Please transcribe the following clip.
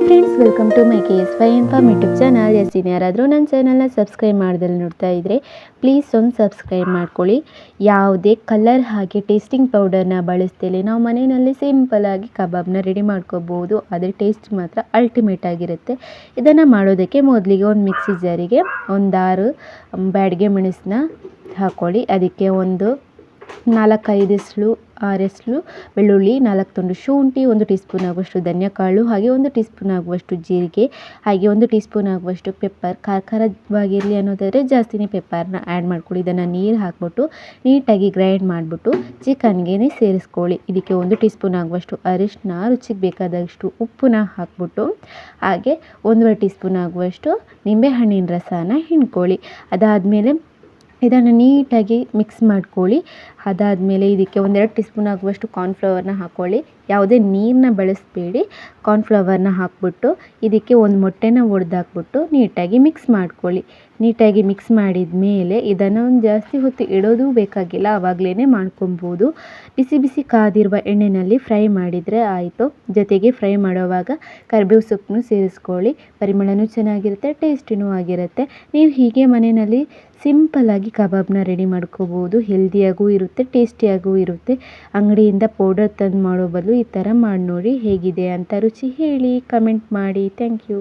Hi friends welcome to my K S Y inform YouTube channel S ಯಾರಾದರೂ ನನ್ನ ಚಾನಲ್ನ subscribe ಮಾಡ್ದಲ್ಲಿ ನೋಡ್ತಾ ಇದ್ದರೆ ಪ್ಲೀಸ್ ಒಂದು ಸಬ್ಸ್ಕ್ರೈಬ್ ಮಾಡ್ಕೊಳ್ಳಿ. ಯಾವುದೇ ಕಲರ್ ಹಾಗೆ ಟೇಸ್ಟಿಂಗ್ ಪೌಡರ್ನ ಬಳಸ್ತಿಲ್ಲ ನಾವು ಮನೆಯಲ್ಲಿ ಸಿಂಪಲಾಗಿ ಕಬಾಬ್ನ ರೆಡಿ ಮಾಡ್ಕೋಬೋದು. ಆದರೆ ಟೇಸ್ಟ್ ಮಾತ್ರ ಅಲ್ಟಿಮೇಟ್ ಆಗಿರುತ್ತೆ. ಇದನ್ನು ಮಾಡೋದಕ್ಕೆ ಮೊದಲಿಗೆ ಒಂದು ಮಿಕ್ಸಿ ಜಾರಿಗೆ ಒಂದಾರು ಬ್ಯಾಡಿಗೆ ಮೆಣಸನ್ನ ಹಾಕ್ಕೊಳ್ಳಿ ಅದಕ್ಕೆ ಒಂದು ನಾಲ್ಕೈದು ಎಸಳು ಆರು ಎಸ್ಳು ಬೆಳ್ಳುಳ್ಳಿ, ನಾಲ್ಕು ತುಂಡು ಶುಂಠಿ, ಒಂದು ಟೀ ಸ್ಪೂನ್ ಆಗುವಷ್ಟು ಧನಿಯಾಕಾಳು, ಹಾಗೆ ಒಂದು ಟೀ ಸ್ಪೂನ್ ಆಗುವಷ್ಟು ಜೀರಿಗೆ, ಹಾಗೆ ಒಂದು ಟೀ ಸ್ಪೂನ್ ಆಗುವಷ್ಟು ಪೆಪ್ಪರ್. ಖಾರ ಖಾರವಾಗಿರಲಿ ಅನ್ನೋದಾದರೆ ಜಾಸ್ತಿನೇ ಪೆಪ್ಪರ್ನ ಆ್ಯಡ್ ಮಾಡ್ಕೊಳ್ಳಿ. ಇದನ್ನು ನೀರು ಹಾಕ್ಬಿಟ್ಟು ನೀಟಾಗಿ ಗ್ರೈಂಡ್ ಮಾಡಿಬಿಟ್ಟು ಚಿಕನ್ಗೆ ಸೇರಿಸ್ಕೊಳ್ಳಿ. ಇದಕ್ಕೆ ಒಂದು ಟೀ ಸ್ಪೂನ್ ಆಗುವಷ್ಟು ಅರಿಶಿನ ರುಚಿಗೆ ಬೇಕಾದಷ್ಟು ಉಪ್ಪನ್ನ ಹಾಕ್ಬಿಟ್ಟು ಹಾಗೆ ಒಂದೂವರೆ ಟೀ ಸ್ಪೂನ್ ಆಗುವಷ್ಟು ನಿಂಬೆಹಣ್ಣಿನ ರಸನ ಹಿಂಡ್ಕೊಳ್ಳಿ. ಅದಾದಮೇಲೆ ಇದನ್ನು ನೀಟಾಗಿ ಮಿಕ್ಸ್ ಮಾಡ್ಕೊಳ್ಳಿ. ಅದಾದಮೇಲೆ ಇದಕ್ಕೆ ಒಂದೆರಡು ಟೀ ಸ್ಪೂನ್ ಆಗುವಷ್ಟು ಕಾರ್ನ್ಫ್ಲವರ್ನ ಹಾಕ್ಕೊಳ್ಳಿ ಯಾವುದೇ ನೀರನ್ನ ಬಳಸಬೇಡಿ. ಕಾರ್ನ್ಫ್ಲವರ್ನ ಹಾಕ್ಬಿಟ್ಟು ಇದಕ್ಕೆ ಒಂದು ಮೊಟ್ಟೆನ ಒಡೆದಾಕ್ಬಿಟ್ಟು ನೀಟಾಗಿ ಮಿಕ್ಸ್ ಮಾಡ್ಕೊಳ್ಳಿ. ನೀಟಾಗಿ ಮಿಕ್ಸ್ ಮಾಡಿದ ಮೇಲೆ ಇದನ್ನು ಒಂದು ಜಾಸ್ತಿ ಹೊತ್ತು ಇಡೋದು ಬೇಕಾಗಿಲ್ಲ. ಆವಾಗಲೇ ಮಾಡ್ಕೊಬೋದು ಬಿಸಿ ಬಿಸಿ ಕಾದಿರುವ ಎಣ್ಣೆಯಲ್ಲಿ ಫ್ರೈ ಮಾಡಿದರೆ ಆಯಿತು. ಜೊತೆಗೆ ಫ್ರೈ ಮಾಡುವಾಗ ಕರಿಬೇವು ಸೊಪ್ಪನ್ನು ಸೇರಿಸ್ಕೊಳ್ಳಿ. ಪರಿಮಳನೂ ಚೆನ್ನಾಗಿರುತ್ತೆ, ಟೇಸ್ಟಿನೂ ಆಗಿರುತ್ತೆ. ನೀವು ಹೀಗೆ ಮನೆಯಲ್ಲಿ ಸಿಂಪಲ್ಲಾಗಿ ಕಬಾಬ್ನ ರೆಡಿ ಮಾಡ್ಕೋಬೋದು. ಹೆಲ್ದಿಯಾಗೂ ಇರುತ್ತೆ ಟೇಸ್ಟಿಯಾಗೂ ಇರುತ್ತೆ. ಅಂಗಡಿಯಿಂದ ಪೌಡರ್ ತಂದು ಮಾಡೋ ಬದಲು ಈ ಥರ ಮಾಡಿ ನೋಡಿ ಹೇಗಿದೆ ಅಂತ ರುಚಿ ಹೇಳಿ ಕಮೆಂಟ್ ಮಾಡಿ. Thank you